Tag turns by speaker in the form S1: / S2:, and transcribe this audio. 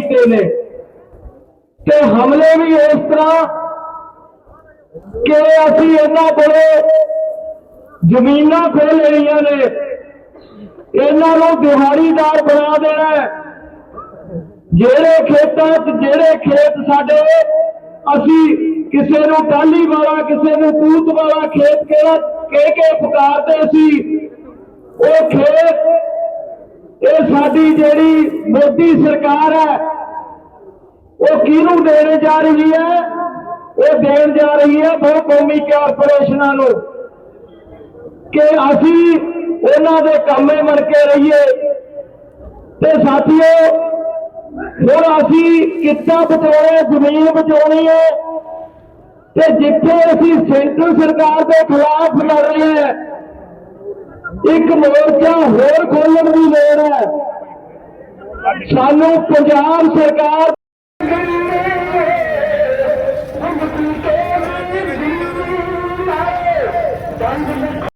S1: ਕੀਤੇ ਨੇ। ਤੇ ਹਮਲੇ ਵੀ ਇਸ ਤਰ੍ਹਾਂ ਕਿ ਅਸੀਂ ਇਹਨਾਂ ਕੋਲੇ ਜ਼ਮੀਨਾਂ ਖੋਹ ਲੈਣੀਆਂ ਨੇ। ਇਹਨਾਂ ਨੂੰ ਦਿਹਾੜੀਦਾਰ ਬਣਾ ਦੇਣਾ ਜਿਹੜੇ ਖੇਤਾਂ 'ਚ ਜਿਹੜੇ ਖੇਤ ਸਾਡੇ, ਅਸੀਂ ਕਿਸੇ ਨੂੰ ਟਾਲੀ ਵਾਲਾ, ਕਿਸੇ ਨੂੰ ਤੂਤ ਵਾਲਾ ਖੇਤ ਕਿਹੜਾ ਕਹਿ ਕੇ ਪੁਕਾਰਦੇ ਸੀ। ਉਹ ਖੇਤ ਸਾਡੀ ਜਿਹੜੀ ਮੋਦੀ ਸਰਕਾਰ ਹੈ, ਉਹ ਕਿਹਨੂੰ ਦੇਣ ਜਾ ਰਹੀ ਹੈ? ਉਹ ਦੇਣ ਜਾ ਰਹੀ ਹੈ ਬਹੁਕੌਮੀ ਕਾਰਪੋਰੇਸ਼ਨਾਂ ਨੂੰ ਕਿ ਅਸੀਂ ਉਹਨਾਂ ਦੇ ਕੰਮੇ ਮਰ ਕੇ ਰਹੀਏ। ਤੇ ਸਾਥੀਓ, ਹੁਣ ਅਸੀਂ ਕਿੱਤਾ ਬਚਾਉਣੇ ਜ਼ਮੀਨ ਬਚਾਉਣੀ ਹੈ ਤੇ ਜਿੱਥੇ ਅਸੀਂ ਸੈਂਟਰ ਸਰਕਾਰ ਦੇ ਖਿਲਾਫ ਲੜ ਰਹੇ ਹਾਂ, ਇੱਕ ਮੋਰਚਾ ਹੋਰ ਖੋਲਣ ਦੀ ਲੋੜ ਸਾਨੂੰ ਪੰਜਾਬ ਸਰਕਾਰ
S2: ਬੰਦ